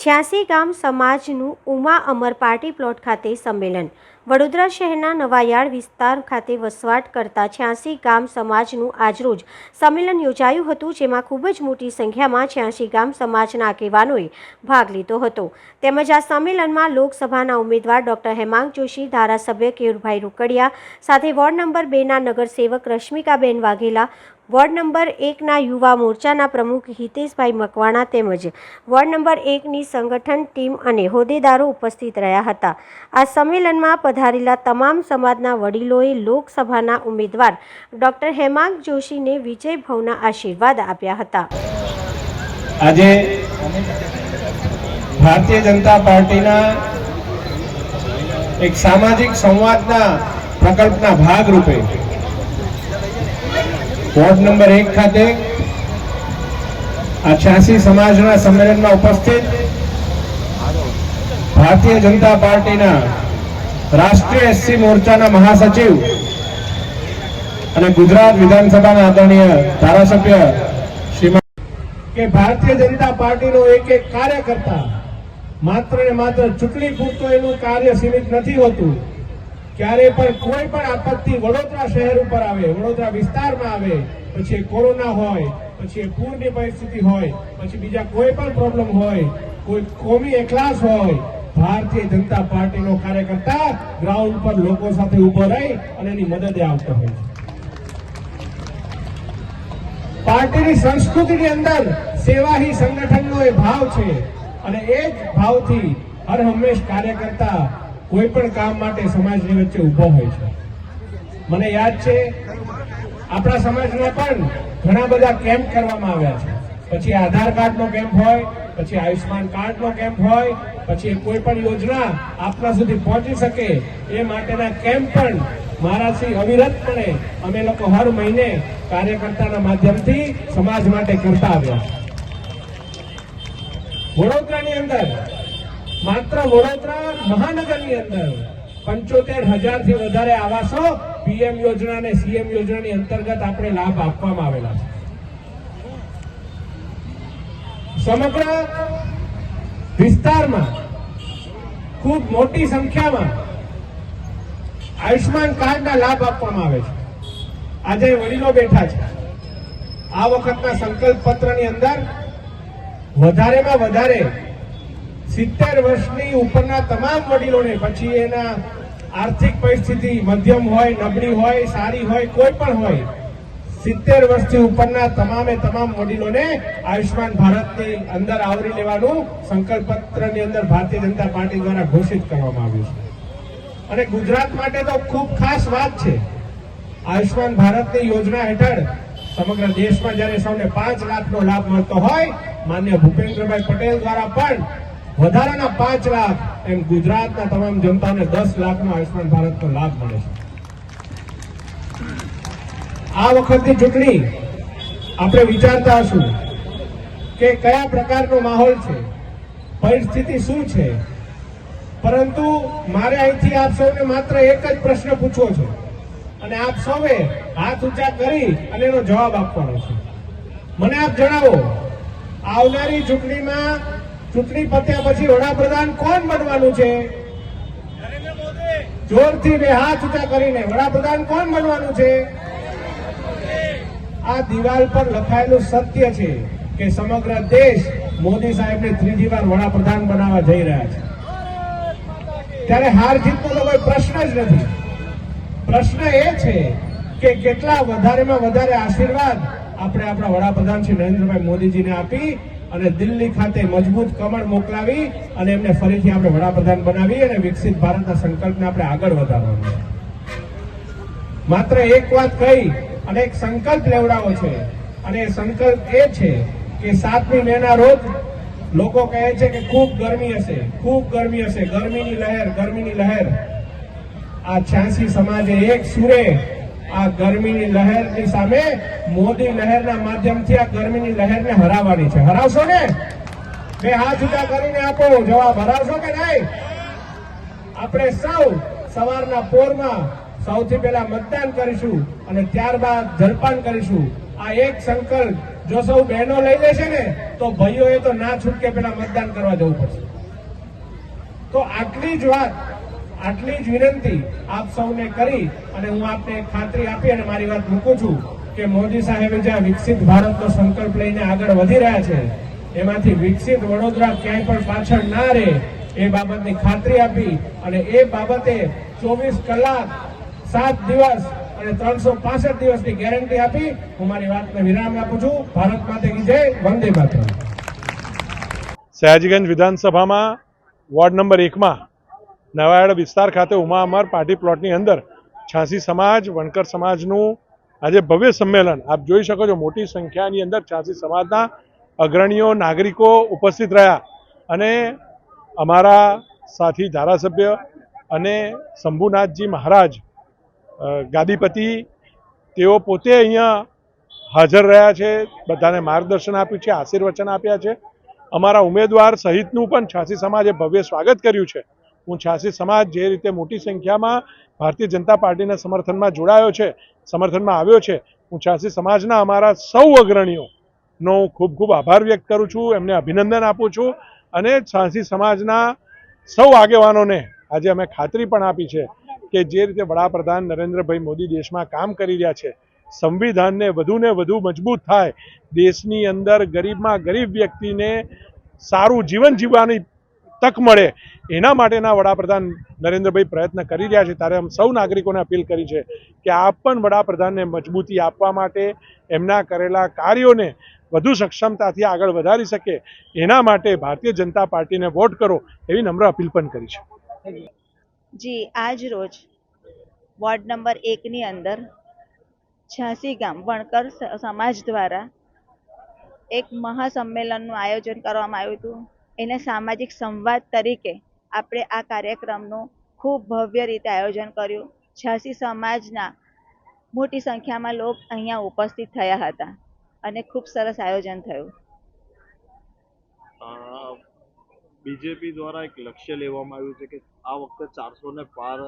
છ્યાસી ગામ સમાજનું ઉમા અમર પાર્ટી પ્લોટ ખાતે સંમેલન. વડોદરા શહેરના નવાયાળ વિસ્તાર ખાતે વસવાટ કરતા છ્યાસી ગામ સમાજનું આજરોજ સંમેલન યોજાયું હતું, જેમાં ખૂબ જ મોટી સંખ્યામાં છ્યાસી ગામ સમાજના આગેવાનોએ ભાગ લીધો હતો. તેમજ આ સંમેલનમાં લોકસભાના ઉમેદવાર ડોક્ટર હેમાંગ જોશી, ધારાસભ્ય કેયુરભાઈ રોકડિયા, સાથે વોર્ડ નંબર બેના નગરસેવક રશ્મિકાબેન વાઘેલા વોર્ડ નંબર એકના યુવા મોરચાના પ્રમુખ હિતેશભાઈ મકવાણા તેમજ વોર્ડ નંબર એકની સંગઠન ટીમ અને હોદ્દેદારો ઉપસ્થિત રહ્યા હતા. આ સંમેલનમાં પધારેલા તમામ સમાજના વડીલોએ લોકસભાના ઉમેદવાર ડોક્ટર હેમાંગ જોશીને વિજય ભવના આશીર્વાદ આપ્યા હતા. આજે ભારતીય જનતા પાર્ટીના એક સામાજિક સંવાદના પ્રકલ્પના ભાગરૂપે વોર્ડ નંબર એક ખાતે આ છ્યાસી સમાજના સંમેલનમાં ઉપસ્થિત ભારતીય જનતા પાર્ટીના રાષ્ટ્રીય એસસી મોરચાના મહાસચિવ અને ગુજરાત વિધાનસભાના આદરણીય ધારાસભ્ય શ્રીમાન કે ભારતીય જનતા પાર્ટીનો એક એક કાર્યકર્તા માત્ર ને માત્ર ચૂંટણી પૂરતો એનું કાર્ય સીમિત નથી હોતું. ક્યારે પણ કોઈ પણ આપત્તિ વડોદરા શહેર ઉપર આવે, વડોદરા વિસ્તારમાં આવે, પછી કોરોના હોય, પછી પૂરની પરિસ્થિતિ હોય, પછી બીજા કોઈ પણ પ્રોબ્લેમ હોય, કોઈ કોમી એકલાસ હોય, ભારતીય જનતા પાર્ટીનો કાર્યકર્તા ગ્રાઉન્ડ પર લોકો સાથે ઊભો રહી અને એની મદદે આવતો હોય છે. પાર્ટીની સંસ્કૃતિની અંદર સેવાહી સંગઠનનો એ ભાવ છે અને એ જ ભાવથી હર હંમેશ કાર્યકર્તા કોઈ પણ કામ માટે સમાજની વચ્ચે ઊભો હોય છે. મને યાદ છે, આપણા સમાજમાં પણ ઘણા બધા કેમ્પ કરવામાં આવ્યા છે. પછી આધાર કાર્ડનો કેમ્પ હોય, પછી આયુષ્માન કાર્ડનો કેમ્પ હોય, પછી કોઈ પણ યોજના આપણા સુધી પહોંચી શકે એ માટેના કેમ્પ પણ મારાથી અવિરતપણે અમે લોકો હર મહિને કાર્યકર્તાના માધ્યમથી સમાજ માટે કરતા આવ્યા વડોદરાની અંદર માત્ર વડોદરા મહાનગરની અંદર પંચોતેર હજારથી વધારે આવાસો પીએમ યોજના અને સીએમ યોજનાની અંતર્ગત આપણે લાભ આપવામાં આવેલા છે. સમગ્ર વિસ્તારમાં ખૂબ મોટી સંખ્યામાં આયુષ્માન કાર્ડના લાભ આપવામાં આવે છે. આજે વડીલો બેઠા છે. આ વખતના સંકલ્પ પત્રની અંદર વધારેમાં વધારે સિત્તેર વર્ષની ઉપરના તમામ વડીલોને પછી એના આર્થિક પરિસ્થિતિ મધ્યમ હોય, નબળી હોય, સારી હોય, કોઈ પણ હોય, સિત્તેર વર્ષથી ઉપરના તમામે તમામ વડીલોને આયુષ્માન ભારતની અંદર આવરી લેવાનું સંકલ્પ પત્રની અંદર ભારતીય જનતા પાર્ટી દ્વારા ઘોષિત કરવામાં આવ્યું છે. અને ગુજરાત માટે તો ખૂબ ખાસ વાત છે. આયુષ્માન ભારતની યોજના હેઠળ સમગ્ર દેશમાં જ્યારે સૌને પાંચ લાખનો લાભ મળતો હોય, માન્ય ભૂપેન્દ્રભાઈ પટેલ દ્વારા પણ વધારાના પાંચ લાખ એમ ગુજરાતના તમામ જનતાને દસ લાખનો આયુષ્માન ભારતનો લાભ મળે છે. આ વખતની ચૂંટણી આપણે વિચારતા હશું કે કયા પ્રકારનો માહોલ છે, પરિસ્થિતિ શું છે? પરંતુ મારે અહીંથી આપ સૌને માત્ર એક જ પ્રશ્ન પૂછવો છે અને આપ સૌએ હાથ ઊંચા કરી અને એનો જવાબ આપવાનો છે. મને આપ જણાવો, આવનારી ચૂંટણીમાં ચૂંટણી પત્યા પછી વડાપ્રધાન કોણ બનવાનું છે? જોરથી બે હાથ ઊંચા કરીને વડાપ્રધાન કોણ બનવાનું છે? આ દિવાલ પર લખાયેલું સત્ય છે કે સમગ્ર દેશ મોદી સાહેબને ત્રીજી વાર વડાપ્રધાન બનાવવા જઈ રહ્યા છે. ત્યારે હાર જીતનો તો કોઈ પ્રશ્ન જ નથી. પ્રશ્ન એ છે કે કેટલા વધારેમાં વધારે આશીર્વાદ આપણે આપણા વડાપ્રધાન શ્રી નરેન્દ્રભાઈ મોદીજીને આપી અને દિલ્હી ખાતે મજબૂત કમળ મોકલાવી અને એમને ફરીથી આપણે વડાપ્રધાન બનાવી અને વિકસિત ભારતના સંકલ્પને આપણે આગળ વધારવાનું માત્ર એક વાત કહી અને એક સંકલ્પ લેવડાવો છે. અને સંકલ્પ એ છે કે સાતમી મેના રોજ લોકો કહે છે કે ખૂબ ગરમી હશે, ખૂબ ગરમી હશે, ગરમીની લહેર ગરમીની લહેર. આ છ્યાસી સમાજે એક સુરે આ ગરમીની લહેરની સામે મોદી લહેરના માધ્યમથી આ ગરમીની લહેરને હરાવવાની છે. હરાવશો ને? બે હાથ ઉદા કરીને આપો. જવાબ હરાવશો કે નહીં? આપણે સૌ સવારના પોરમાં સૌથી પહેલા મતદાન કરીશું અને ત્યારબાદ જલપાન કરીશું. આ એક સંકલ્પ. જો સૌ બહેનો લઈ લેશે ને, તો ભાઈઓએ તો ના છૂટકે પેલા મતદાન કરવા જવું પડશે. તો આટલી જ વાત આટલી જ વિનંતી આપ સૌને કરી અને હું આપને ખાતરી આપી અને મારી વાત મૂકું છું કે મોદી સાહેબે જ્યાં વિકસિત ભારતનો સંકલ્પ લઈને આગળ વધી રહ્યા છે, એમાંથી વિકસિત વડોદરા ક્યાંય પણ પાછળ ના રહે એ બાબતની ખાતરી આપી અને એ બાબતે ચોવીસ કલાક, સાત દિવસ અને ત્રણસો પાસઠ દિવસની ગેરંટી આપી હું મારી વાતને વિરામ આપું છું. ભારત માતે કી જય, વંદે માતરમ. સયાજીગંજ વિધાનસભામાં વોર્ડ નંબર એકમાં નવાયાડ વિસ્તાર ખાતે ઉમા અમર પાર્ટી પ્લોટની અંદર છાસી સમાજ, વણકર સમાજનું આજે ભવ્ય સંમેલન. આપ જોઈ શકો છો મોટી સંખ્યાની અંદર છાસી સમાજના અગ્રણીઓ, નાગરિકો ઉપસ્થિત રહ્યા. અને અમારા સાથી ધારાસભ્ય અને શંભુનાથજી મહારાજ ગાદીપતિ, તેઓ પોતે અહીંયા હાજર રહ્યા છે, બધાને માર્ગદર્શન આપ્યું છે, આશીર્વચન આપ્યા છે. અમારા ઉમેદવાર સહિતનું પણ છાસી સમાજે ભવ્ય સ્વાગત કર્યું છે. હું છાસી સમાજ જે રીતે મોટી સંખ્યામાં ભારતીય જનતા પાર્ટીના સમર્થનમાં જોડાયો છે, સમર્થનમાં આવ્યો છે, હું છાસી સમાજના અમારા સૌ અગ્રણીઓનો ખૂબ ખૂબ આભાર વ્યક્ત કરું છું, એમને અભિનંદન આપું છું અને છાસી સમાજના સૌ આગેવાનોને આજે અમે ખાતરી પણ આપી છે કે જે રીતે વડાપ્રધાન નરેન્દ્રભાઈ મોદી દેશમાં કામ કરી રહ્યા છે, સંવિધાનને વધુને વધુ મજબૂત થાય, દેશની અંદર ગરીબમાં ગરીબ વ્યક્તિને સારું જીવન જીવવાની તક મળે એના માટેના વડાપ્રધાન નરેન્દ્રભાઈ પ્રયત્ન કરી રહ્યા છે. ત્યારે સૌ નાગરિકોને અપીલ કરી છે કે આપ પણ વડાપ્રધાનને મજબૂતી આપવા માટે, એમના કરેલા કાર્યોને વધુ સક્ષમતાથી આગળ વધારી શકે, એના માટે ભારતીય જનતા પાર્ટીને વોટ કરો એવી નમ્ર અપીલ પણ કરી છે. જી, આજ રોજ વોર્ડ નંબર એકની અંદર છ્યાસી ગામ વણકર સમાજ દ્વારા એક મહાસંમેલનનું આયોજન કરવામાં આવ્યું હતું. એને સામાજિક સંવાદ તરીકે આપણે આ કાર્યક્રમનું ખૂબ ભવ્ય રીતે આયોજન કર્યું. છ્યાસી સમાજના મોટી સંખ્યામાં લોકો અહીંયા ઉપસ્થિત થયા હતા અને ખૂબ સરસ આયોજન થયું. બીજેપી દ્વારા એક લક્ષ્ય લેવામાં આવ્યું છે કે આ વખતે ચારસો ને પાર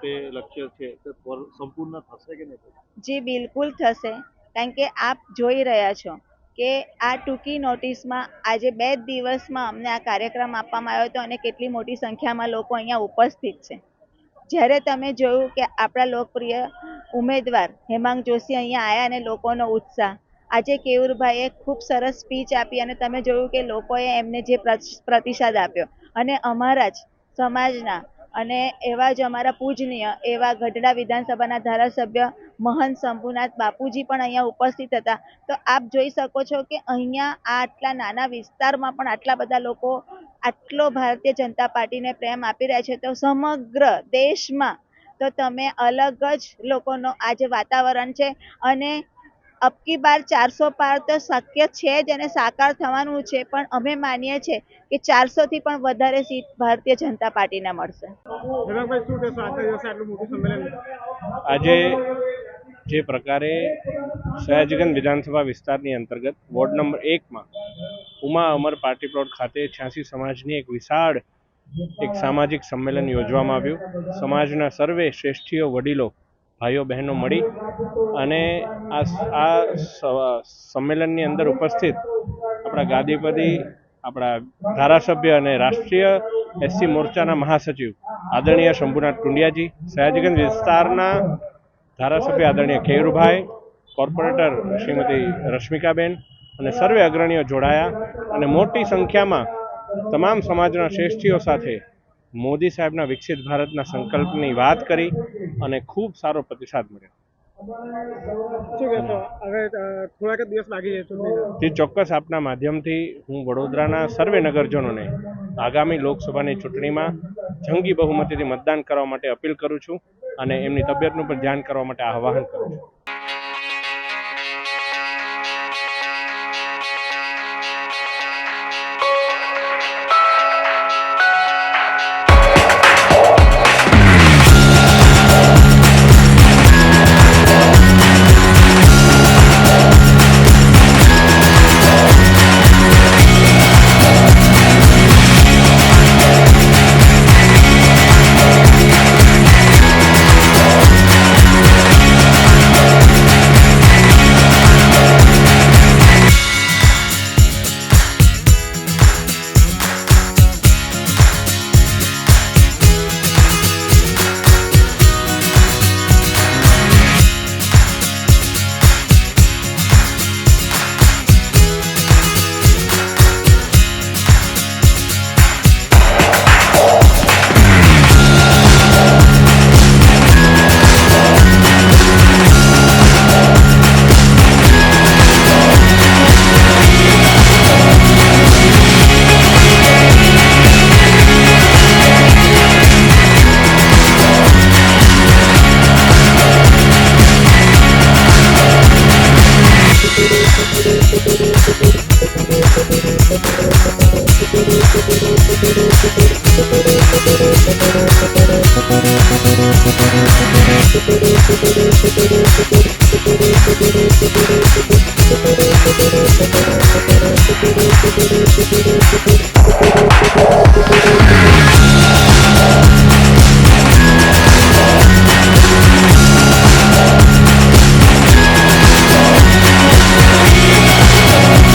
તે લક્ષ્ય છે તે સંપૂર્ણ થશે કે નહીં? જી બિલકુલ થશે. કારણ કે આપ જોઈ રહ્યા છો કે આ ટૂંકી નોટિસમાં આજે બે દિવસમાં અમને આ કાર્યક્રમ આપવામાં આવ્યો હતો અને કેટલી મોટી સંખ્યામાં લોકો અહીંયા ઉપસ્થિત છે. જ્યારે તમે જોયું કે આપણા લોકપ્રિય ઉમેદવાર હેમાંગ જોશી અહીંયા આવ્યા અને લોકોનો ઉત્સાહ. આજે કેયુરભાઈએ ખૂબ સરસ સ્પીચ આપી અને તમે જોયું કે લોકોએ એમને જે પ્રતિસાદ આપ્યો. અને અમારા જ સમાજના અને એવા જ અમારા પૂજનીય, એવા ગઢડા વિધાનસભાના ધારાસભ્ય મહંત શંભુનાથ બાપુજી પણ અહીંયા ઉપસ્થિત હતા. તો આપ જોઈ શકો છો કે અહીંયા આટલા નાના વિસ્તારમાં પણ આટલા બધા લોકો આટલો ભારતીય જનતા પાર્ટીને પ્રેમ આપી રહ્યા છે. તો સમગ્ર દેશમાં તો તમે અલગ જ લોકોનો આજે વાતાવરણ છે અને અબકી બાર ચારસો પાર તો શક્ય છે જ અને સાકાર થવાનું છે પણ અમે માનીએ છીએ કે ચારસો થી પણ વધારે સીટ ભારતીય જનતા પાર્ટીને મળશે. આજે જે પ્રકારે સયાજીગંજ વિધાનસભા વિસ્તારની અંતર્ગત વોર્ડ નંબર એકમાં ઉમા અમર પાર્ટી પ્લોટ ખાતે છ્યાસી સમાજની એક વિશાળ એક સામાજિક સંમેલન યોજવામાં આવ્યું. સમાજના સર્વે શ્રેષ્ઠીઓ વડીલો ભાઈઓ, બહેનો મળી અને આ આ સંમેલનની અંદર ઉપસ્થિત આપણા ગાદીપતિ, આપણા ધારાસભ્ય અને રાષ્ટ્રીય એસસી મોરચાના મહાસચિવ આદરણીય શંભુનાથ ટુંડિયાજી, સયાજીગંજ વિસ્તારના ધારાસભ્ય આદરણીય કેયુરભાઈ કોર્પોરેટર શ્રીમતી રશ્મિકાબેન અને સર્વે અગ્રણીઓ જોડાયા અને મોટી સંખ્યામાં તમામ સમાજના શ્રેષ્ઠીઓ સાથે મોદી સાહેબના વિકસિત ભારતના સંકલ્પની વાત કરી અને ખૂબ સારો પ્રતિસાદ મળ્યો. હવે દિવસ લાગી જશે ચોક્કસ આપના માધ્યમથી હું વડોદરાના સર્વે નગરજનોને આગામી લોકસભાની ચૂંટણીમાં જંગી બહુમતીથી મતદાન કરવા માટે અપીલ કરું છું અને એમની તબિયતનું પણ ધ્યાન કરવા માટે આહ્વાન કરું છું.